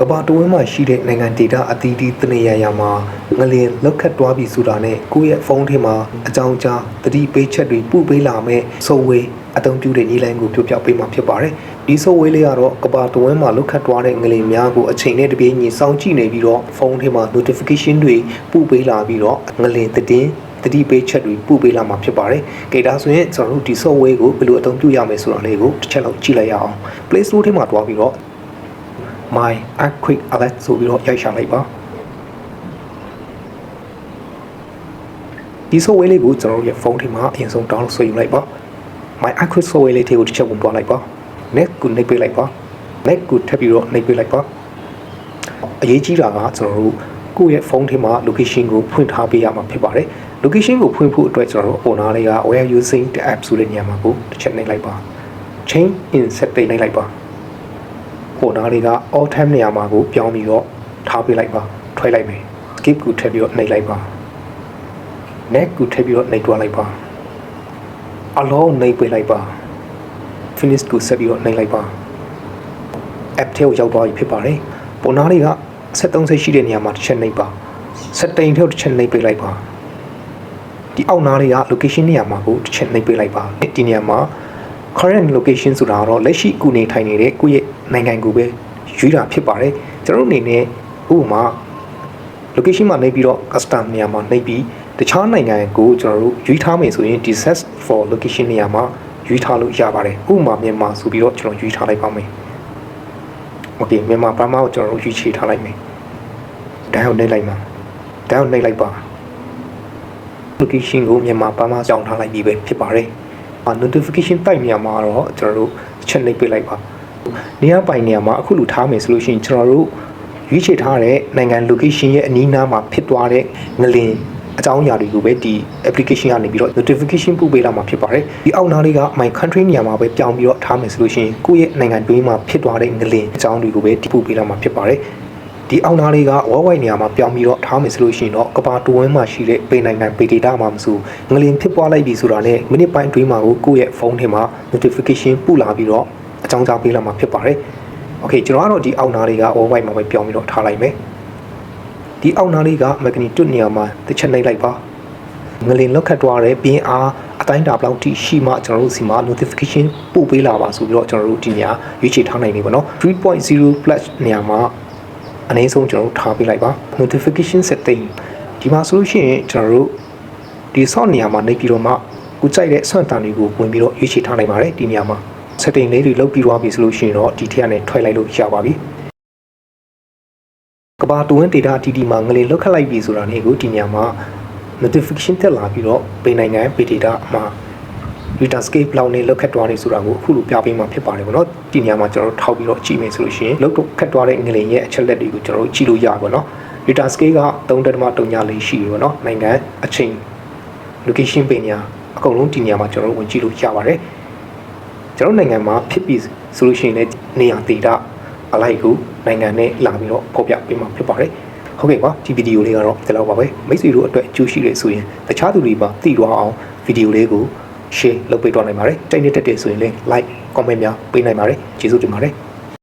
ကမ္ဘာတဝန်းမှာရှိတဲ့နိုင်ငံဒေသအသီးသီးတနေရာရာမှာငလင်လောက်ခတ်သွားပြီဆိုတာနဲ့ကိုယ့်ရဲ့ဖုန်းထဲမှာအကြောင်းကြားသတိပေးချက်တွေပို့ပေးလာမဲ့ဆိုဝေးအသုံးပြုတဲ့နည်းလမ်းကိုပြောပြပေးမှာဖြစ်ပါတယ်။ဒီဆိုဝေးလေးကတော့ကမ္ဘာတဝန်းမှာလောက်ခတ်သွားတဲ့ငလင်များကိုအချိန်နဲ့တပြေးညီစောင့်ကြည့်နေပြီးတော့ဖုန်းထဲမှာ notification တွေပို့ပေးလာပြီးတော့ငလင်သတင်းတတိပေးချက်တွေပို့ပေးလာမှာဖြစ်ပါတယ်။ကြိဒါဆိုရင်ကျွန်တော်တို့ဒီ software ကိုဘယ်လိုအသုံးပြုရမလဲဆိုတာလေးကိုတစ်ချက်လောက်ကြည့်လိုက်ရအောင်။ Play Store ထဲမှာတွားပြီးတော့ my quick alert ဆိုပြီးတော့ရိုက်ရှာလိုက်ပါဒီ software လေးကိုကျွန်တော်တို့ရဲ့ဖုန်းထဲမှာအရင်ဆုံး download ဆွဲယူလိုက်ပါ my quick software လေးတွေကိုတစ်ချက်ဝင်သွားလိုက်ပါ net ကိုနှိပ်ပေးလိုက်ပါ net ကိုထပ်ပြီးတော့နှိပ်ပေးလိုက်ပါအရေးကြီးတာကကျွန်တော်တို့ကိုယ့်ရဲ့ဖုန်းထဲမှာ location ကိုဖွင့်ထားပေးရမှာဖြစ်ပါတယ် location ကိုဖွင့်ဖို့အတွက်ကျွန်တော်တို့ဟိုနားလေးက where using the app ဆိုတဲ့နေရာမှာကိုတစ်ချက်နှိပ်လိုက်ပါ change in setting နှိပ်လိုက်ပါ ဟိုနားလေးက all time နေရာမှာကိုပြောင်းပြီးတော့ထားပေးလိုက်ပါထွဲလိုက်မယ် skip ကိုထည့်ပြီးတော့နှိပ်လိုက်ပါ next ကိုထည့်ပြီးတော့နှိပ်တွားလိုက်ပါ allow နှိပ်ပေးလိုက်ပါ finish ကိုဆက်ပြီးတော့နှိပ်လိုက်ပါ app ထဲကိုရောက်သွားပြီဖြစ်ပါတယ်ပုံနားလေးက73စိတ်ရှိတဲ့နေရာမှာတစ်ချက်နှိပ်ပါ setting ထဲကိုတစ်ချက်နှိပ်ပေးလိုက်ပါဒီအောက်နားလေးက location နေရာမှာကိုတစ်ချက်နှိပ်ပေးလိုက်ပါဒီနေရာမှာ current location ဆိုတာကတော့လက်ရှိကိုနေထိုင်နေတဲ့ကိုယ့်ရဲ့ နိုင်ငံကိုပဲရွေးတာဖြစ်ပါတယ်ကျွန်တော်တို့အနေနဲ့ဥပမာ location မှာနေပြီးတော့ custom နေရာမှာနေပြီးတခြားနိုင်ငံကိုကျွန်တော်တို့ရွေးထားမယ်ဆိုရင် set for location နေရာမှာရွေးထားလို့ရပါတယ်ဥပမာမြန်မာဆိုပြီးတော့ကျွန်တော်ရွေးထားလိုက်ပါမယ် okay မြန်မာဘာမှကိုကျွန်တော်တို့ရွေးချယ်ထားလိုက်မယ်ဒါအောင်နှိပ်လိုက်ပါဒါအောင်နှိပ်လိုက်ပါ location ကိုမြန်မာဘာမှကြောင်ထားလိုက်ပြီးပဲဖြစ်ပါတယ်အာ notification တိုက်နေရာမှာတော့ကျွန်တော်တို့ချက်နှိပ်ပေးလိုက်ပါ နေရာပိုင်နေရာမှာအခုလိုထားမယ်ဆိုလို့ရှိရင်ကျွန်တော်တို့ရွေးချယ်ထားတဲ့နိုင်ငံ location ရဲ့အနီးနားမှာဖြစ်သွားတဲ့ငလင်အကြောင်းအရာတွေကိုပဲဒီ application ကနေပြီးတော့ notification ပို့ပေးလာမှာဖြစ်ပါတယ်ဒီအောက်နားလေးက my country နေရာမှာပဲပြောင်းပြီးတော့ထားမယ်ဆိုလို့ရှိရင်ကိုယ့်ရဲ့နိုင်ငံတွင်းမှာဖြစ်သွားတဲ့ငလင်အကြောင်းတွေကိုပဲဒီပို့ပေးလာမှာဖြစ်ပါတယ်ဒီအောက်နားလေးက worldwide နေရာမှာပြောင်းပြီးတော့ထားမယ်ဆိုလို့ရှိရင်တော့ကမ္ဘာတဝန်းမှာရှိတဲ့ပေနိုင်ငံပေဒေတာမှာမဆိုငလင်ဖြစ်ပွားလိုက်ပြီဆိုတာနဲ့မိနစ်ပိုင်းအတွင်းမှာကိုကိုယ့်ရဲ့ဖုန်းထဲမှာ notification ပို့လာပြီးတော့ အကြောင်းကြားပေးလာမှာဖြစ်ပါတယ်။ Okay ကျွန်တော်ကတော့ဒီအောက်နားလေးက worldwide မှာပဲပြောင်းပြီးတော့ထားလိုက်မယ်။ဒီအောက်နားလေးက magnitude နေရာမှာတစ်ချက်နှိပ်လိုက်ပါ။ငလင်လောက်ခတ်သွားတဲ့ပြင်းအားအတိုင်းတာဘလောက်ထိရှိမှကျွန်တော်တို့စီမှာ notification ပို့ပေးလာပါဆိုပြီးတော့ကျွန်တော်တို့ဒီနေရာရွေးချယ်ထားနိုင်ပြီပေါ့နော်3.0 plus နေရာမှာအနည်းဆုံးကျွန်တော်တို့ထားပေးလိုက်ပါ notification setting ဒီမှာဆိုလို့ရှိရင်ကျွန်တော်တို့ဒီ soft နေရာမှာနေပြီးတော့မှကိုကြိုက်တဲ့ဆွန့်တန်တွေကိုဝင်ပြီးတော့ရွေးချယ်ထားနိုင်ပါတယ်ဒီနေရာမှာ setting လေးတွေလုပ်ပြီးသွားပြီဆိုလို့ရှိရင်တော့ဒီထက်ကနေထွက်လိုက်လို့ရပါပြီကဘာတွင်း data TD မှာငလင်လောက်ခတ်လိုက်ပြီဆိုတာနေကိုဒီနေရာမှာ notification တက်လာပြီးတော့ပေနိုင်ငံပေ data မှာ data scape လောက်နေလောက်ခတ်သွားနေဆိုတာကိုအခုလိုပြပေးမှာဖြစ်ပါတယ်ဗောနော်ဒီနေရာမှာကျွန်တော်တို့ထောက်ပြီးတော့ကြည့်မယ်ဆိုလို့ရှိရင်လောက်တော့ခတ်သွားတဲ့ငလင်ရဲ့အချက်လက်တွေကိုကျွန်တော်တို့ကြည့်လို့ရပါတော့ data scale က3.3လေးရှိပြီဗောနော်နိုင်ငံအချိန် location ပင်ညာအကုန်လုံးဒီနေရာမှာကျွန်တော်တို့ဝင်ကြည့်လို့ရပါတယ် ကျွန်တော်နိုင်ငံမှာဖြစ်ပြီးဆိုလို့ရှိရင်လည်းနေရာဒေတာအလိုက်ကိုနိုင်ငံနဲ့လာပြီးတော့ဖော်ပြပေးမှာဖြစ်ပါတယ်ဟုတ်ကဲ့ပါဒီဗီဒီယိုလေးကတော့ဒီလောက်ပါပဲမိတ်ဆွေတို့အတွက်အကျိုးရှိတယ်ဆိုရင်တခြားသူတွေပါသိသွားအောင်ဗီဒီယိုလေးကို share လုပ်ပေးတော့နိုင်ပါတယ်တိုက်နေတတ်တယ်ဆိုရင်လည်း like comment များပေးနိုင်ပါတယ်ကျေးဇူးတင်ပါတယ်